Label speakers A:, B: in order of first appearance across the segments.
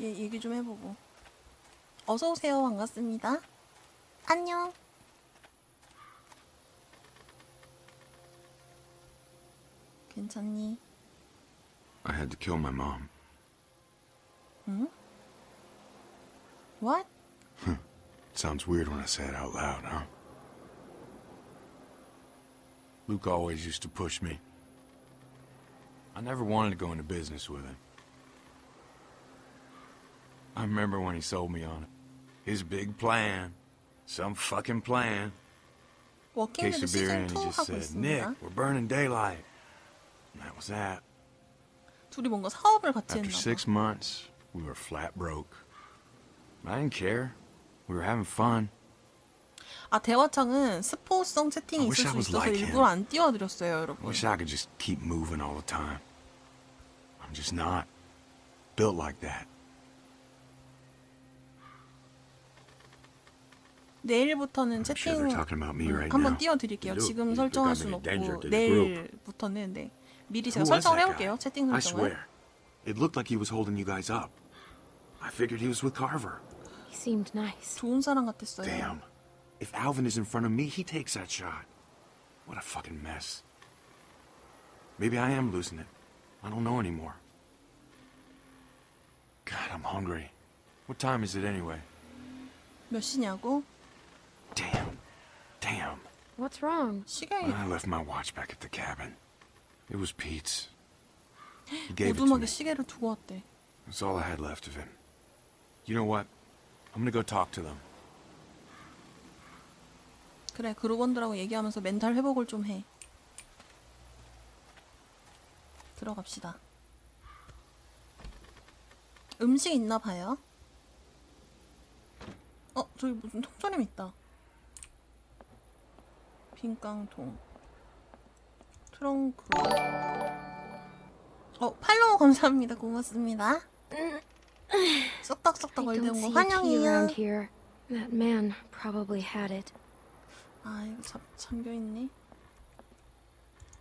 A: 얘 얘기 좀 해보고. 어서 오세요. 반갑습니다. 안녕. 괜찮니?
B: I had to kill my mom.
A: What?
B: Sounds weird when I say it out loud, huh? Luke always used to push me. I never wanted to go into business with him. I remember when he sold me on it. His big plan. Some fucking plan. Case
A: 워킹데드
B: of beer
A: 시즌
B: and he
A: 2
B: just
A: 하고
B: said, Nick,
A: 있습니다.
B: we're burning daylight. And that was that.
A: 둘이 뭔가 사업을 같이
B: After
A: 했나 봐.
B: six months, we were flat broke. I didn't care. We were having fun.
A: 아 대화창은 스포성 채팅이
B: I wish
A: 있을
B: I
A: 수
B: was
A: 있어서
B: like
A: 일부러
B: him.
A: 안 띄워드렸어요, 여러분.
B: Wish I could just keep moving all the time. I'm just not built like that.
A: 내일부터는 채팅 한번. 띄워드릴게요. 지금 설정할
B: danger
A: 없고. 내일부터는 네. 미리 제가 설정을 해볼게요. 채팅 설정을.
B: It looked like he was holding you guys up. I figured he was with Carver.
C: He seemed nice.
A: 좋은 사람 같았어요.
B: Damn. If Alvin is in front of me, he takes that shot. What a fucking mess. Maybe I am losing it. I don't know anymore. God, I'm hungry. What time is it anyway?
A: 몇 시냐고?
B: Damn. Damn.
C: What's wrong?
A: 시계
B: I left my watch back at the cabin. It was Pete's. He gave it to
A: 오두막에
B: me.
A: 시계를 두고 왔대.
B: That's all I had left of him. You know what? I'm gonna go talk to them.
A: 그래 그루건들하고 얘기하면서 멘탈 회복을 좀 해. 들어갑시다. 음식 있나 봐요. 어 저기 무슨 통조림 있다. 빈깡통. 트렁크. 어 팔로우 감사합니다. 고맙습니다.
C: don't
A: 올려온 거 환영해요.
C: That man probably had it.
A: 아 이거 잠, 잠겨 있네.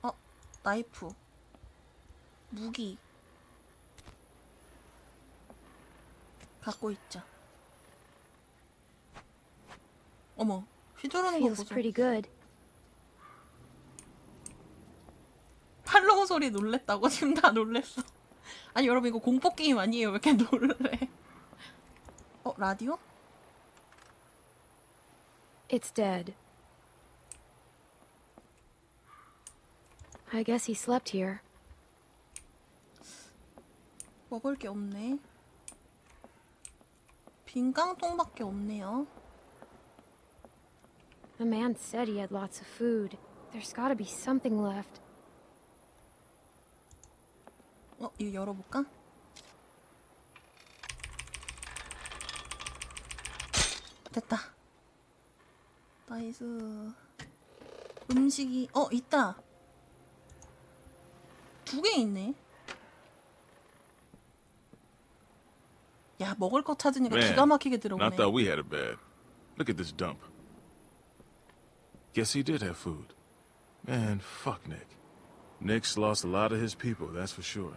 A: 어 나이프. 무기. 갖고 있자. 어머 휘두르는 거 보소.
C: pretty good.
A: 팔로우 소리 놀랬다고 지금 다 놀랬어. 아니 여러분 이거 공포 게임 아니에요? 왜 이렇게 놀래? 어 라디오?
C: It's dead. I guess he slept here.
A: 먹을 게 없네. 빈 깡통밖에 없네요.
C: The man said he had lots of food. There's gotta be something left.
A: 어, 이거 열어볼까? 됐다. 나이스. 음식이, 어, 있다. 두 개 있네. 야, 먹을 거 찾으니까
D: Man,
A: 기가 막히게 들어오네.
D: thought we had it bad. Look at this dump. Guess he did have food. Man, fuck Nick. Nick's lost a lot of his people, that's for sure.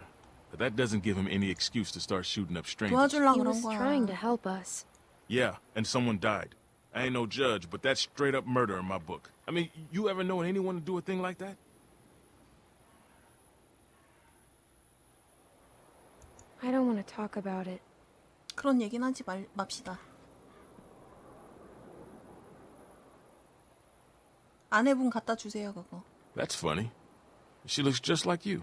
D: But that doesn't give him any excuse to start shooting up strangers.
A: 도와주려
C: He
A: 그런
C: was trying to
A: 거야.
C: help us.
D: Yeah, and someone died. I ain't no judge, but that's straight up murder in my book. I mean, you ever known anyone to do a thing like that?
C: I don't want to talk about it.
A: 그런 얘기는 하지 말, 맙시다. 아내분 갖다 주세요, 그거.
D: That's funny. She looks just like you.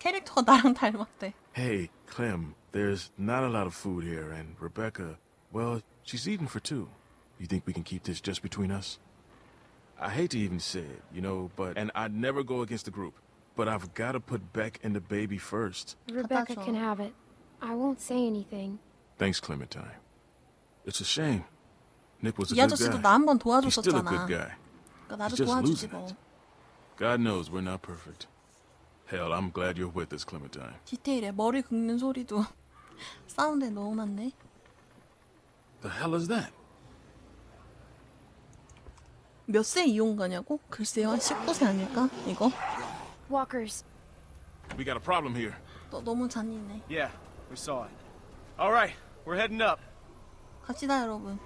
A: 캐릭터가 나랑 닮았대.
D: Hey, Clem, there's not a lot of food here, and Rebecca, well, she's eating for two. You think we can keep this just between us? I hate to even say it, you know, but, and I'd never go against the group, but I've got to put Beck and the baby first.
C: Rebecca
A: 줘.
C: can have it. I won't say anything.
D: Thanks, Clementine. It's a shame. Nick was a
A: 이
D: good
A: 아저씨도
D: guy.
A: 나 한 번
D: He's still a
A: 도와줬었잖아.
D: good guy.
A: 그러니까 나도
D: He's just
A: 도와주지
D: losing
A: 뭐.
D: it. God knows we're not perfect. Hell, I'm glad you're with us, Clementine.
A: 디테일해. 머리 긁는 소리도 사운드에 넣어놨네.
D: The hell is that?
A: 몇 세 이용가냐고? 글쎄요, 한 19세 아닐까? 이거?
C: Walkers.
D: We got a problem here.
A: 너, 너무 잔인해.
E: Yeah, we saw it. All right, we're heading up.
A: 갑시다 여러분.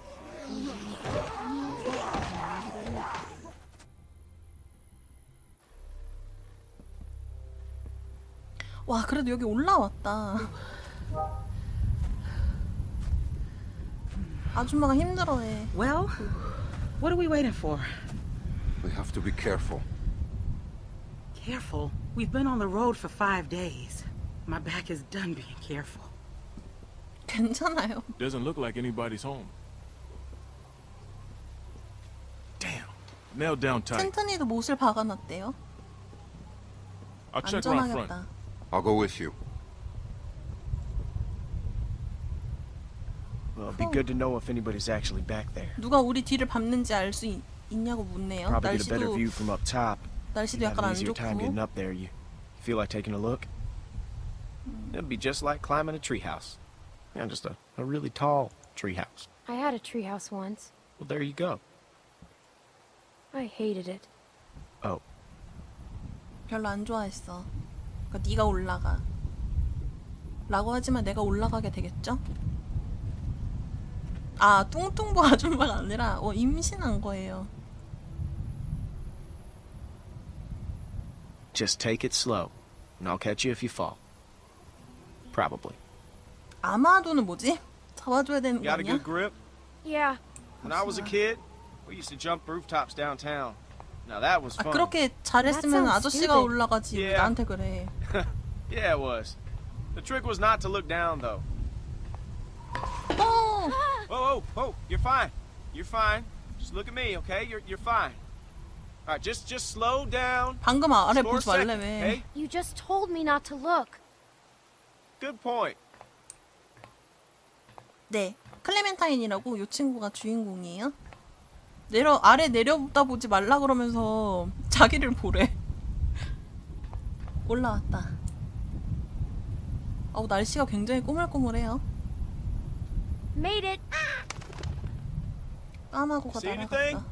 A: 와 그래도 여기 올라왔다. 아줌마가 힘들어해.
F: Well, what are we waiting for?
B: We have to be careful.
F: Careful. We've been on the road for five days. My back is done being careful.
A: 괜찮아요.
D: Doesn't look like anybody's home. Damn. Nailed down tight.
A: 튼튼이도 못을 박아놨대요.
D: I'll check around front.
A: 안전하겠다.
B: I'll go with you.
E: Well, it'd be good to know if anybody's actually back there.
A: 누가 우리 뒤를 밟는지 알 수 있냐고 묻네요.
E: Probably get a better
A: 날씨도
E: view from up top.
A: 날씨도
E: You'd have
A: 약간
E: an
A: 안
E: easier time
A: 좋고.
E: getting up there. You feel like taking a look? It'd be just like climbing a treehouse. Yeah, just a, a really tall treehouse.
C: I had a treehouse once.
E: Well, there you go.
C: I hated it.
E: Oh,
A: 별로 안 좋아했어. 그러니까 네가 올라가. 라고 하지만 내가 올라가게 되겠죠? 아, 뚱뚱보 아줌마가 아니라 어, 임신한 거예요.
E: just take it slow, and I'll catch you if you fall. Probably.
A: 아마도는 뭐지? 잡아줘야 되는 거
E: Got a
A: 아니야?
E: good grip?
C: Yeah,
E: When I was a kid, we used to jump rooftops downtown. Now that was
A: 아,
E: fun.
A: 그렇게 잘했으면 아저씨가. 올라가지 왜
E: Yeah.
A: 나한테 그래.
E: Yeah, it was. The trick was not to look down, though.
A: 어!
E: Whoa, whoa, whoa! You're fine. You're fine. Just look at me, okay? You're you're fine. All right, just just slow down.
A: 방금 아래
E: a
A: 보지 말래
E: second,
A: 왜.
E: okay?
C: you just told me not to look.
E: Good point.
A: 네. 클레멘타인이라고 요 친구가 주인공이에요. 내려 아래 내려다 보지 말라 그러면서 자기를 보래. 올라왔다. 어우 날씨가 굉장히 꾸물꾸물해요.
C: Made it.
A: 까마고가
E: See?
A: 날아갔다.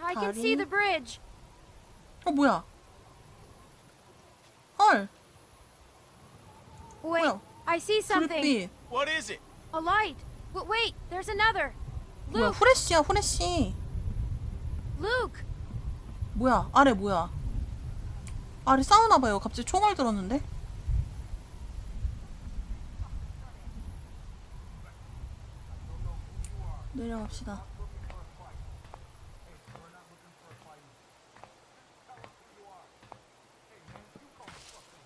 C: I can see the bridge.
A: 어 뭐야? 헐
C: Wait,
A: 뭐야?
C: I see something.
A: 불빛.
E: What is it?
C: A light. W- wait, there's another.
A: 뭐야?
C: Luke,
A: 후레쉬야 후레쉬.
C: Luke.
A: 뭐야? 아래 뭐야? 아래 싸우나 봐요. 갑자기 총알 들었는데? 내려갑시다.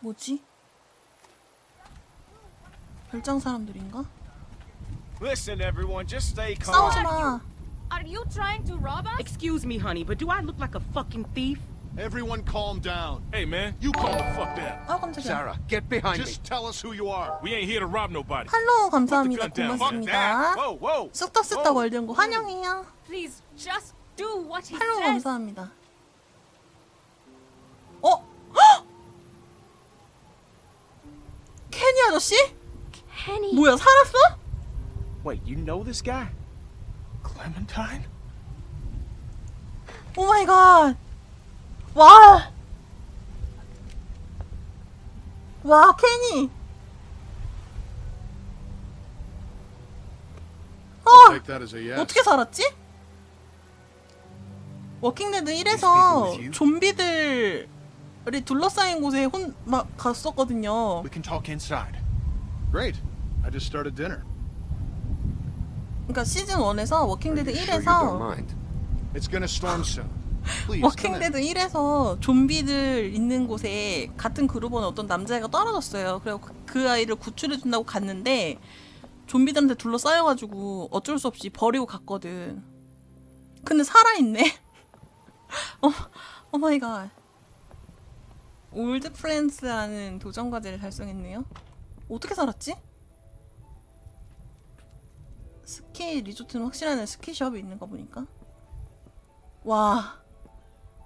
A: 뭐지? 별장 사람들인가?
E: Listen, everyone, just stay calm.
A: 싸우지 마.
C: Are you trying to rob us?
F: Excuse me, honey, but do I look like a fucking thief?
G: Everyone calm down.
D: Hey, man, you calm the fuck down.
A: 아 깜짝이야.
G: Sarah, get behind me. Just tell us who you are.
D: We ain't here to rob nobody.
A: 팔로우 감사합니다.
E: Fuck that.
A: 고맙습니다.
E: Whoa, whoa.
A: 월드는 거 환영해요.
C: Please, just do what he
A: 팔로우
C: says.
A: 감사합니다. 어? 헉! 케니 아저씨?
C: Henny.
A: 뭐야 살았어?
E: Wait, you know this guy?
D: Clementine?
A: 오 마이 갓. 와. 와 케니. 어
G: take that as a yes.
A: 어떻게 살았지? 워킹데드
B: speak with
A: 1에서
B: you?
A: 좀비들이 둘러싸인 곳에 혼 막 갔었거든요.
B: We can talk inside.
G: Great. I just started dinner.
A: 그러니까 시즌 1에서 워킹데드
B: Are you sure you don't
A: 1에서
B: mind?
G: It's gonna storm soon. Please, come in.
A: 워킹데드 1에서 좀비들 있는 곳에 같은 그룹원 어떤 남자애가 떨어졌어요. 그래서 그- 그 아이를 구출해 준다고 갔는데 좀비들한테 둘러싸여가지고 어쩔 수 없이 버리고 갔거든. 근데 살아있네. 어, 오 마이 갓. 올드 프렌즈라는 도전 과제를 달성했네요. 어떻게 살았지? 스키 리조트는 확실한 스키숍이 있는가 보니까. 와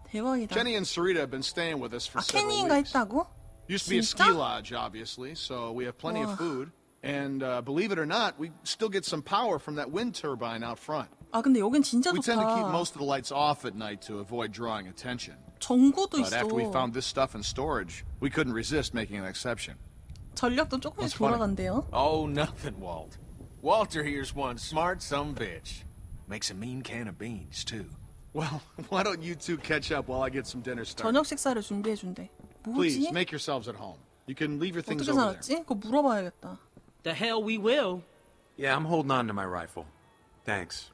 A: 대박이다.
G: Jenny and Sarita have been staying with us for
A: 아
G: several
A: 케니인가
G: weeks.
A: 했다고?
G: Used to be a
A: 진짜?
G: ski lodge, obviously, so we have plenty
A: Wow.
G: of food. And uh, believe it or not, we still get some power from that wind turbine out front.
A: 아 근데 여긴 진짜
G: We tend to keep
A: 좋다.
G: most of the lights off at night to avoid drawing attention.
A: 전구도
G: But
A: 있어.
G: after we found this stuff in storage, we couldn't resist making an exception.
A: 전력도 조금씩
G: What's funny?
A: 돌아간대요.
H: Oh, nothing, Walt. Walter here's one smart some bitch. Makes a mean can of beans, too.
G: Well, why don't you two catch up while I get some dinner started?
A: 저녁 식사를 준비해 준대.
G: Please,
A: 뭐지?
G: make yourselves at home. You can leave your things
A: 어떻게
G: over there.
A: 살았지? 그거 물어봐야겠다.
I: The hell we will.
B: Yeah, I'm holding on to my rifle. Thanks.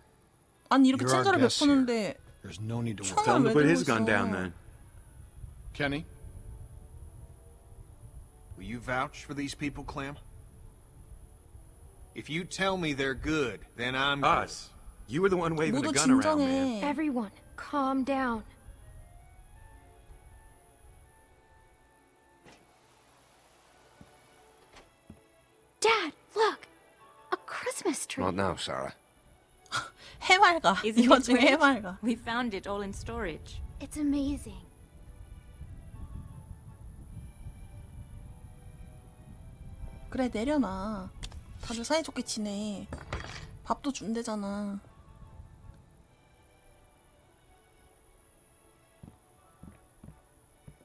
A: 아니 이렇게
G: You're our
A: 친절을
G: guest
A: 베푸는데
G: There's no need to worry.
A: 총을
B: Tell him
A: 왜
B: to put
A: 들고
B: his gun
A: 있어?
B: down then.
G: Kenny,
H: Will you vouch for these people, Clem? If you tell me they're good, then I'm good.
B: Us. You were the one waving
A: 모두
B: the gun around, man.
A: 진정해.
C: Everyone, calm down. Dad, look! A Christmas tree.
J: Not now, Sarah.
A: 해맑아. 이
K: Isn't it
A: 와중에
K: great?
A: 해맑아.
K: We found it all in storage.
C: It's amazing.
A: 그래 내려놔. 다들 사이좋게 지내. 밥도 준대잖아.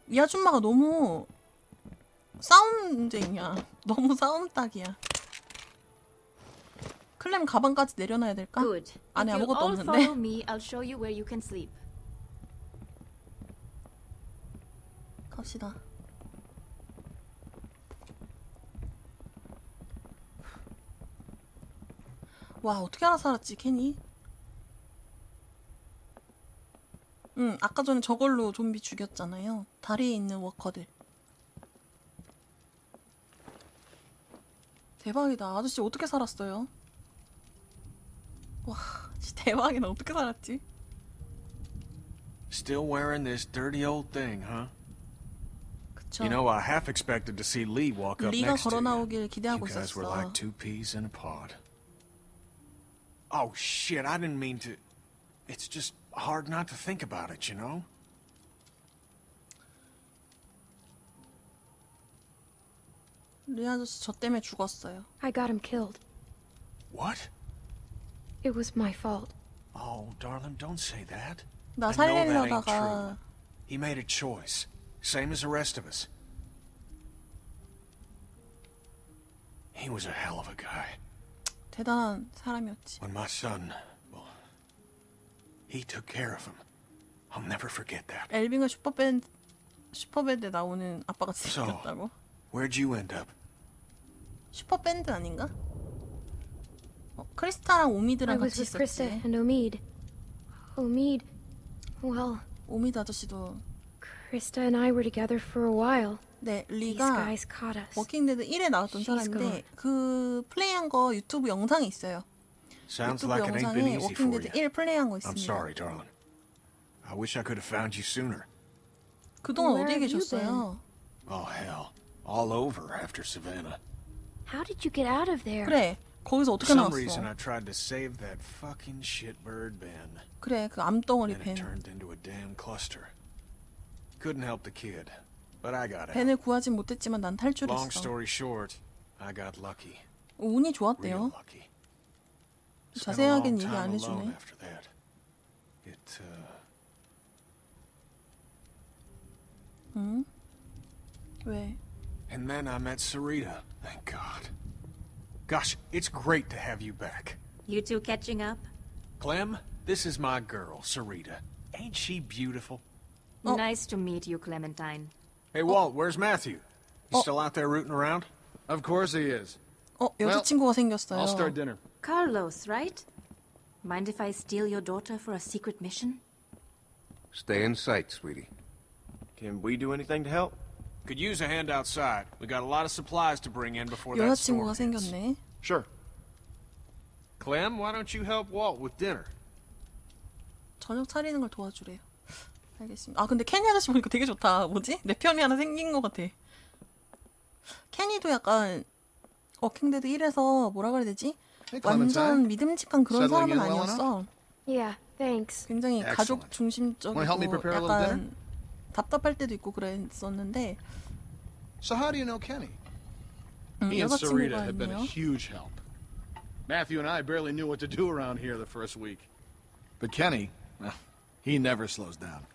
A: 이 아줌마가 너무 싸움쟁이야. 너무 싸움딱이야. 클램 가방까지 내려놔야 될까?
K: Good.
A: 안에
K: if you
A: 아무것도
K: all
A: 없는데.
K: follow me, I'll show you where you can sleep.
A: 갑시다. 와 어떻게 알아 살았지 캐니? 응 아까 전에 저걸로 좀비 죽였잖아요. 다리에 있는 워커들. 대박이다. 아저씨 어떻게 살았어요? 와 진짜 대박이다. 어떻게 살았지?
H: Still wearing this dirty old thing, huh?
A: 그쵸.
H: You know, I half expected to see Lee walk up
A: 리가
H: next to
A: 걸어
H: you.
A: 나오길
H: You
A: 기대하고
H: guys were
A: 있었어.
H: like two peas in a pod. Oh shit! I didn't mean to. It's just hard not to think about it, you know.
A: 리 아저씨 저 때문에 죽었어요.
C: I got him killed.
H: What?
C: It was my fault.
H: Oh, darling, don't say that.
A: 나
H: I know that ain't
A: 살리려다가
H: He made a choice, same as the rest of us. He was a hell of a guy.
A: 대단한 사람이었지.
H: When my son, well, he took care of him. I'll never forget that.
A: 엘빙과 슈퍼밴드 슈퍼밴드 나오는 아빠가
H: So-
A: 생겼다고?
H: Where'd you end up?
A: 슈퍼밴드 아닌가? 어, 크리스타랑
C: I
A: 오미드랑
C: was
A: 같이
C: with Krista
A: 있었지.
C: and Omid. Omid, well,
A: 오미드 아저씨도
C: Krista and I were together for a while.
A: 네, 리가 워킹데드 1에 나왔던 사람인데 그 플레이한 거 유튜브 영상이 있어요. 유튜브 영상에 워킹데드 1 플레이한 거 있습니다. 그동안 어디 계셨어요? 그래, 거기서 어떻게 나왔어? 그래, 그 암덩어리
H: 뱀.
A: 벤
H: it turned into a damn cluster. Couldn't help the kid, but I got out.
A: 벤을 구하진 못했지만 난
H: Long
A: 탈출했어.
H: story short, I got lucky.
A: 운이
H: Real
A: 좋았대요.
H: lucky. Spent a
A: 자세하게는
H: long
A: 얘기
H: time
A: 안
H: alone
A: 해주네.
H: after that. It, uh,
A: 왜?
H: and then I met Sarita, thank God. Gosh, it's great to have you back.
K: You two catching up?
H: Clem, this is my girl, Sarita. Ain't she beautiful?
A: Oh.
K: Nice to meet you, Clementine.
H: Hey, Walt, where's Matthew? You
A: Oh.
H: still out there rooting around?
G: of course he is.
A: 어 여자친구가 생겼어요.
G: I'll start dinner.
K: Carlos, right? Mind if I steal your daughter for a secret mission?
J: Stay in sight, sweetie.
E: Can we do anything to help?
H: Could use a hand outside. We got a lot of supplies to bring in before that storm
A: 여자친구가
H: hits.
A: 생겼네.
G: Sure.
H: Clem, why don't you help Walt with dinner?
A: 저녁 차리는 걸 도와주래요. 알겠습니다. 아 근데 케니 아저씨 보니까 되게 좋다. 뭐지? 내 편이 하나 생긴 것 같아. 케니도 약간 워킹데드 1에서 뭐라 그래야 되지? 완전. 믿음직한 그런 사람은 아니었어.
C: Yeah, thanks.
A: 굉장히
G: Excellent.
A: 가족 중심적이고
G: help me prepare a little
A: 약간 답답할 때도 있고 그랬었는데
G: So how do you know Kenny?
A: 음,
G: He and Sarita have been a huge help. Matthew and I barely knew what to do around here the first week. But Kenny, well, he never slows down.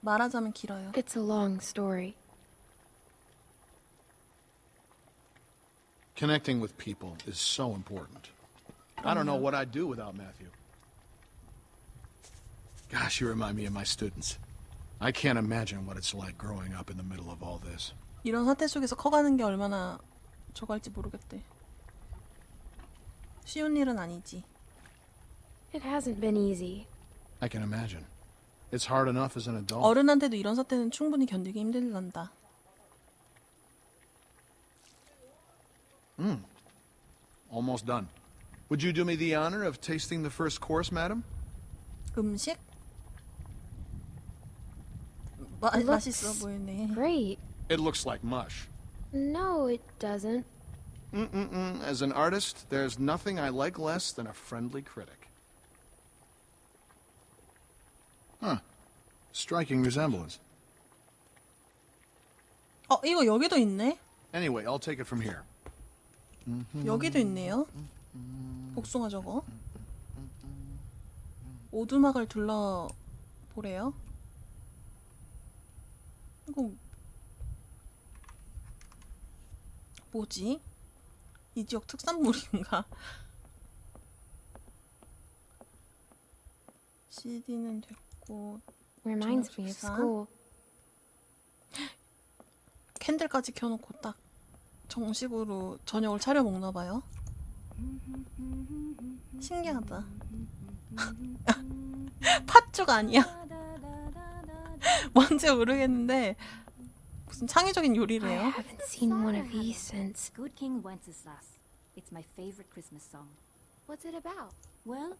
A: 말하자면 길어요.
C: It's a long story.
G: Connecting with people is so important. I don't know what I'd do without Matthew. Gosh, you remind me of my students. I can't imagine what it's like growing up in the middle of all this.
A: 이런 사태 속에서 커가는 게 얼마나 저거 할지 모르겠대. 쉬운 일은 아니지.
C: It hasn't been easy.
G: I can imagine. It's hard enough as an adult.
A: 어른한테도 이런 사태는 충분히 견디기 힘들단다.
G: Almost done. Would you do me the honor of tasting the first course, madam?
A: 음식? 마,
C: It looks
A: 맛있어 보이네.
C: Great.
G: It looks like mush.
C: No, it doesn't.
G: Mm-mm-mm. As an artist, there's nothing I like less than a friendly critic. Huh. Striking resemblance.
A: 어, 이거 여기도 있네?
G: Anyway, I'll take it from here.
A: 여기도 있네요. 복숭아 저거. 오두막을 둘러 보래요. 이거 뭐지? 이 지역 특산물인가? CD는 됐고
C: Reminds me of
A: 식사?
C: school.
A: 캔들까지 켜놓고 딱 정식으로 저녁을 차려 먹나 봐요. 신기하다. 팥죽 아니야? 뭔지 모르겠는데 무슨 창의적인
C: I
A: 요리래요.
C: haven't seen one of these since.
K: Good King Wenceslas. It's my favorite Christmas song.
C: What's it about?
K: Well,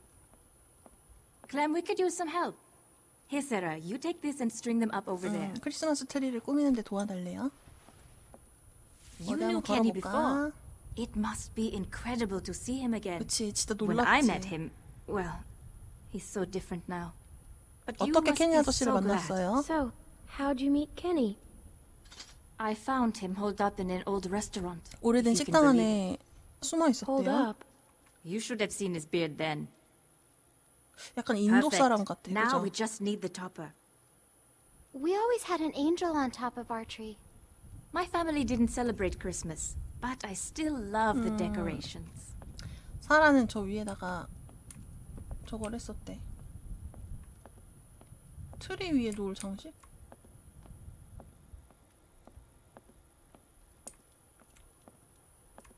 K: Clem, we could use some help. Here, Sarah, you take this and string them up over there.
A: 음, 크리스마스 트리를 꾸미는데 도와달래요.
K: You
A: 어디
K: knew
A: 한번
K: Kenny
A: 걸어볼까?
K: before. It must be incredible to see him again.
A: 그치, 진짜
K: When I met
A: 놀랐지.
K: him, well, he's so different now. But you
A: 어떻게
K: must
A: 케니
K: be
A: 아저씨를
K: so glad.
A: 만났어요?
C: So, how'd you meet Kenny?
K: I found him holed up in an old restaurant.
A: 오래된
K: if you can
A: 식당
K: believe it.
A: 안에 숨어
C: Hold
A: 있었대요.
C: up.
K: You should have seen his beard then.
A: 약간 인도. 사람 같아.
K: Now we
A: 그죠?
K: just need the topper.
C: We always had an angel on top of our tree.
K: My family didn't celebrate Christmas, but I still love the decorations.
A: 사라는 저 위에다가 저걸 했었대. 트리 위에 놓을 장식?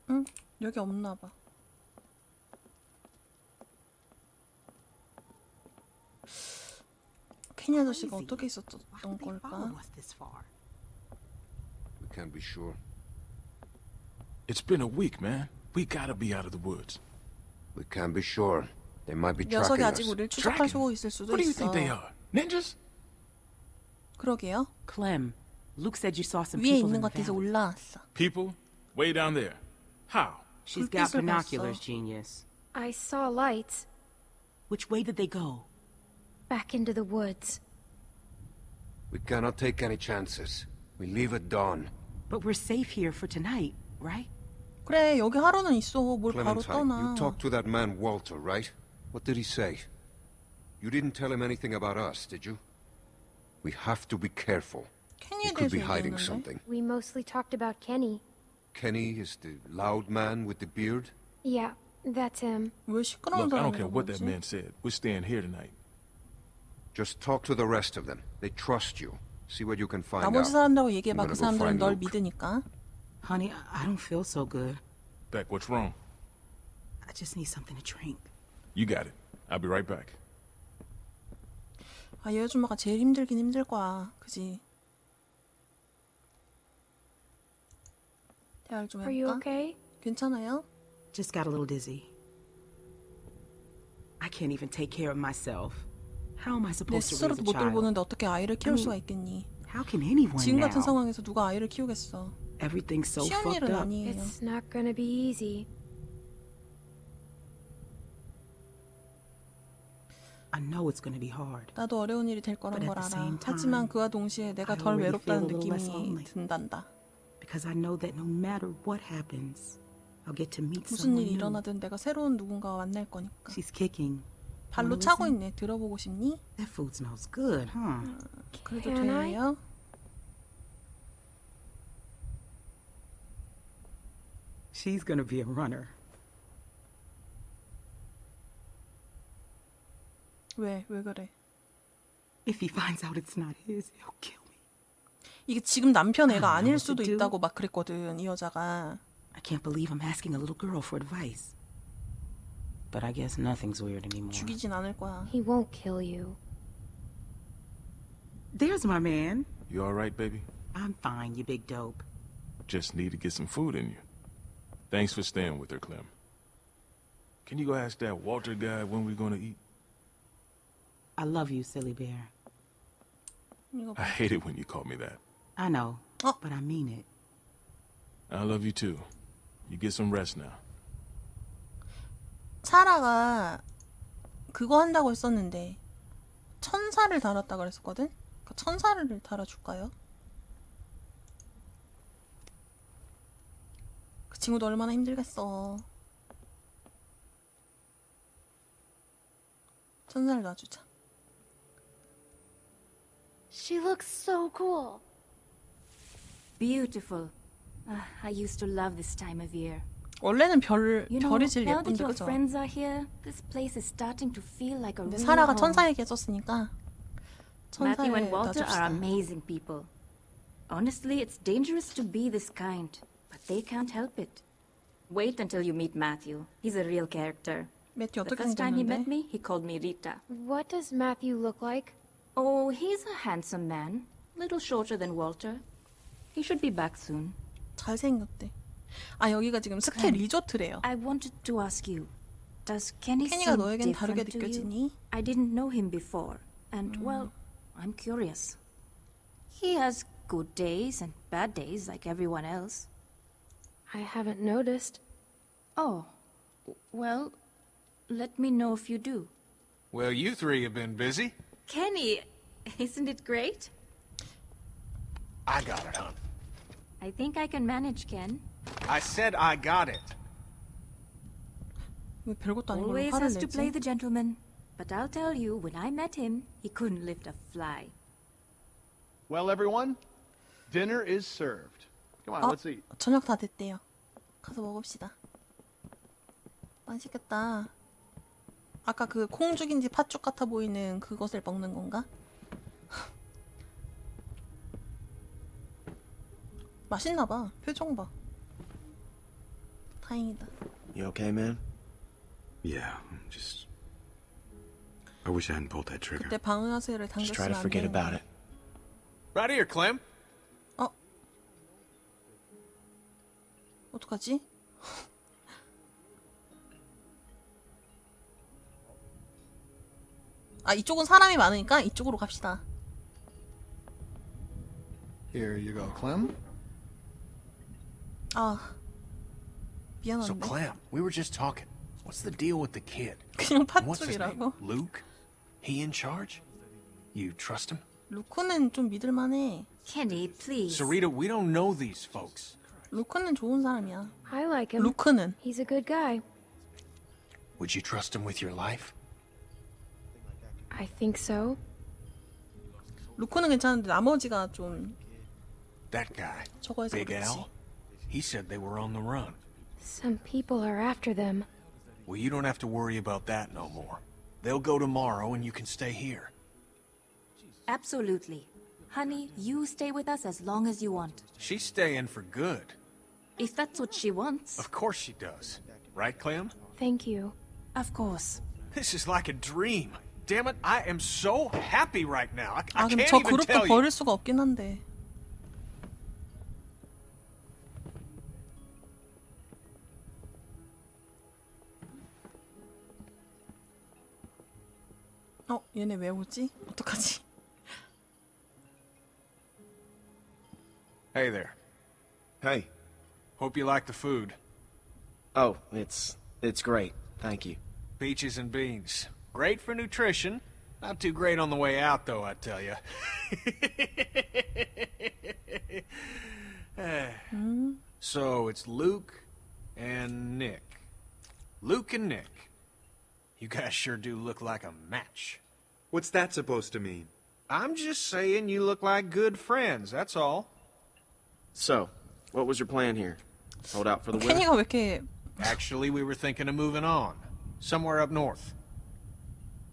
A: 응? 여기 없나 봐. 케니 아저씨가 어떻게 있었던
F: Why would they follow
A: 걸까?
F: us this far?
J: We can't be sure.
D: It's been a week, man. We gotta be out of the woods.
J: We can't be sure. They might be
A: 녀석이
J: tracking
A: 아직
J: us.
A: 우리를
D: Tracking?
A: 추적하고 있을 수도
D: What do you
A: 있어.
D: think they are? Ninjas?
A: 그러게요.
F: Clem, Luke said you saw some
A: 위에
F: people
A: 있는
F: in the
A: 것 같아서
F: valley.
A: 올라왔어.
D: People? Way down there. How?
F: She's got
A: 불빛을
F: binoculars,
A: 봤어.
F: genius.
C: I saw lights
F: Which way did they go?
C: back into the woods.
J: We cannot take any chances. We leave at dawn.
F: But we're safe here for tonight, right?
A: 그래 여기 하루는 있어. 뭘 바로
J: Clementine,
A: 떠나.
J: you talked to that man Walter, right? What did he say? You didn't tell him anything about us, did you? We have to be careful. He
A: 케니에
J: could
A: 대해서
J: be hiding
A: 얘기했는데.
J: something.
C: We mostly talked about Kenny.
J: Kenny is the loud man with the beard?
C: Yeah, that's him.
A: 왜 시끄러운
D: Look, I don't care
A: 사람이라고
D: what that
A: 그러지?
D: man said. We're staying here tonight.
J: Just talk to the rest of them. They trust you. See what you can find
A: 나머지
J: out.
A: 사람들하고 얘기해봐.
J: I'm
A: 그
J: gonna go
A: 사람들은
J: find
A: 널
J: Luke.
A: 믿으니까.
F: Honey, I I don't feel so good.
D: Beck, what's wrong?
F: I just need something to drink.
D: You got it. I'll be right back.
A: 아, 얘 아줌마가 제일 힘들긴 힘들 거야. 그지? 대화를 좀
C: Are you
A: 해볼까?
C: okay?
A: 괜찮아요?
F: Just got a little dizzy. I can't even take care of myself. How am I
A: 내
F: supposed to raise
A: 스스로도
F: a
A: 못
F: child?
A: 돌보는데 어떻게 아이를 키울 수가 있겠니?
F: How can anyone
A: 지금
F: now?
A: 같은 상황에서 누가 아이를 키우겠어?
F: Everything's so
A: 쉬운
F: fucked
A: 일은
F: up.
A: 아니에요.
C: It's not gonna be easy.
F: I know it's gonna be hard.
A: 나도 어려운 일이 될 거란
F: But at
A: 걸
F: the
A: 알아.
F: same time,
A: 하지만 그와 동시에 내가
F: I
A: 덜
F: already
A: 외롭다는
F: feel a little less
A: 느낌이
F: lonely.
A: 든단다.
F: Because I know that no matter what happens, I'll get to meet
A: 무슨
F: someone
A: 일이
F: new.
A: 일어나든 내가 새로운 누군가와 만날 거니까.
F: She's kicking.
A: 발로 차고? 있네. 들어보고 싶니?
F: That food smells good, huh?
A: 그래도
C: Can I?
A: 돼요?
F: She's gonna be a runner.
A: 왜? 왜 그래?
F: If he finds out it's not his, he'll kill me.
A: 이게 지금 남편 애가 아닐 수도. 있다고 막 그랬거든, 이 여자가.
F: I can't believe I'm asking a little girl for advice. But I guess nothing's weird anymore.
A: 죽이진 않을 거야.
C: He won't kill you.
F: There's my man.
D: You all right, baby?
F: I'm fine, you big dope.
D: Just need to get some food in you. Thanks for staying with her, Clem. Can you go ask that Walter guy when we're gonna eat?
F: I love you, silly bear.
A: 이거
D: I
A: 봐.
D: hate it when you call me that.
F: I know,
A: Oh.
F: but I mean it.
D: I love you too. You get some rest now.
A: 사라가 그거 한다고 했었는데 천사를 달았다 그랬었거든? 그 천사를 달아줄까요? 그 친구도 얼마나 힘들겠어. 천사를 놔주자.
C: She looks so cool.
K: Beautiful. Ah, I used to love this time of year.
A: 원래는 별
K: You know,
A: 별이 제일
K: now that
A: 예쁜데
K: your
A: 그죠?
K: friends are here, this place is starting to feel like a
A: 근데
K: real
A: 사라가
K: home.
A: 천사에게 썼으니까
K: Matthew
A: 천사에
K: and Walter are
A: 놔줍시다.
K: amazing people. Honestly, it's dangerous to be this kind, but they can't help it. Wait until you meet Matthew. He's a real character.
A: 매튜
K: The
A: 어떻게
K: first time he met
A: 생겼는데?
K: me, he called me Rita.
C: What does Matthew look like?
K: Oh, he's a handsome man. Little shorter than Walter. He should be back soon.
A: 잘생겼대. 아 여기가 지금 스케 리조트래요.
K: I wanted to ask you, does Kenny
A: 케니가
K: seem
A: 너에겐 다르게
K: different to you?
A: 느껴지니?
K: I didn't know him before, and well, I'm curious. He has good days and bad days like everyone else.
C: I haven't noticed.
K: Oh, w- well, let me know if you do.
H: Well, you three have been busy.
K: Kenny, isn't it great?
H: I got it, hon.
K: I think I can manage, Ken.
H: I said I got it.
A: 왜 별것도 아닌 걸로
K: Always
A: 화를
K: has to play
A: 내지?
K: the gentleman. But I'll tell you, when I met him, he couldn't lift a fly.
G: Well, everyone, dinner is served. Come on,
A: 어,
G: let's eat.
A: 저녁 다 됐대요. 가서 먹읍시다. 맛있겠다. 아까 그 콩죽인지 팥죽 같아 보이는 그것을 먹는 건가? 맛있나 봐. 표정 봐. 다행이다.
E: You okay, man?
B: Yeah, just. I wish I hadn't pulled that trigger.
A: 그때 방아쇠를
E: Just try
A: 당겼으면
E: to
A: 안
E: forget about
A: 되는데.
E: it.
H: Right here, Clem.
A: 어? 어떡하지? 아 이쪽은 사람이 많으니까 이쪽으로 갑시다.
G: Here you go, Clem.
A: 아
H: So,
A: 미안한데
H: Clem, we were just talking. What's the deal with the kid?
A: 그냥
H: And What's his
A: 팥죽이라고.
H: name? Luke? He in charge? You trust him?
A: 루크는 좀 믿을만해.
K: Kenny, please.
H: Sarita, we don't know these folks.
A: 루크는 좋은 사람이야.
C: I like him.
A: 루크는
C: He's a good guy.
H: Would you trust him with your life?
C: I think so.
A: 루크는 괜찮은데 나머지가 좀
H: That guy,
A: 저거 해서
H: Big
A: 그렇지.
H: Al, he said they were on the run.
C: Some people are after them.
H: Well, you don't have to worry about that no more. They'll go tomorrow and you can stay here.
K: Absolutely. Honey, you stay with us as long as you want.
H: She's staying for good.
K: If that's what she wants.
H: Of course she does. Right, Clem?
C: Thank you.
K: Of course.
H: This is like a dream. Damn it, I am so happy right now. I, I
A: 아 근데
H: can't
A: 저
H: even
A: 그룹도
H: tell you.
A: 버릴 수가 없긴 한데. 얘네 왜 오지? 어떡하지?
H: Hey there.
E: Hey.
H: Hope you like the food.
E: Oh, it's it's great. Thank you.
H: Peaches and beans. Great for nutrition. Not too great on the way out, though, I tell you. so it's Luke and Nick. Luke and Nick. You guys sure do look like a match.
B: What's that supposed to mean?
H: I'm just saying you look like good friends, that's all.
E: So, what was your plan here? Hold out for the winter.
A: 케니가 왜 이렇게
H: Actually, we were thinking of moving on. Somewhere up north.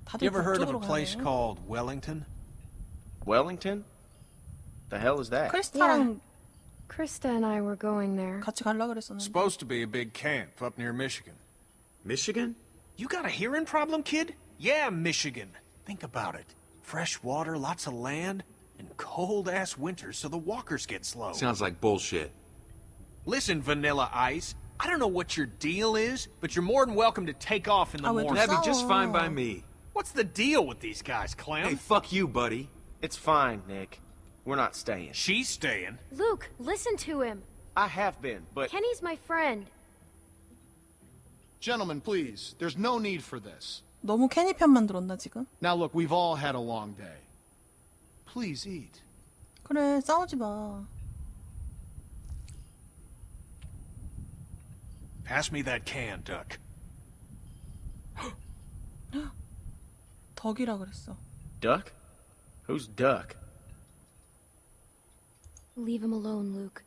A: 다들
H: You ever heard of a
A: 북쪽으로
H: place
A: 가네요.
H: called Wellington?
E: Wellington? The hell is that?
A: 크리스타랑
C: Krista and I were going there.
A: 같이 갈라 그랬었는데.
H: Supposed to be a big camp up near Michigan.
B: Michigan?
H: You got a hearing problem, kid? Yeah, Michigan. Think about it. Fresh water, lots of land, and cold ass winters so the walkers get slow.
B: Sounds like bullshit.
H: Listen, Vanilla Ice, I don't know what your deal is, but you're more than welcome to take off in the
A: wait,
H: morning.
B: That'd be just fine by me.
H: What's the deal with these guys, Clem?
B: Hey, fuck you, buddy.
E: It's fine, Nick. We're not staying.
H: She's staying.
C: Luke, listen to him.
E: I have been, but
C: Kenny's my friend.
G: Gentlemen, please. There's no need for this.
A: 너무 케니 편만 들었나 지금?
G: Now look, we've all had a long day. Please eat.
A: 그래 싸우지 마.
H: Pass me that can, Duck.
A: 덕이라 그랬어.
E: Duck? Who's Duck?
C: Leave him alone, Luke.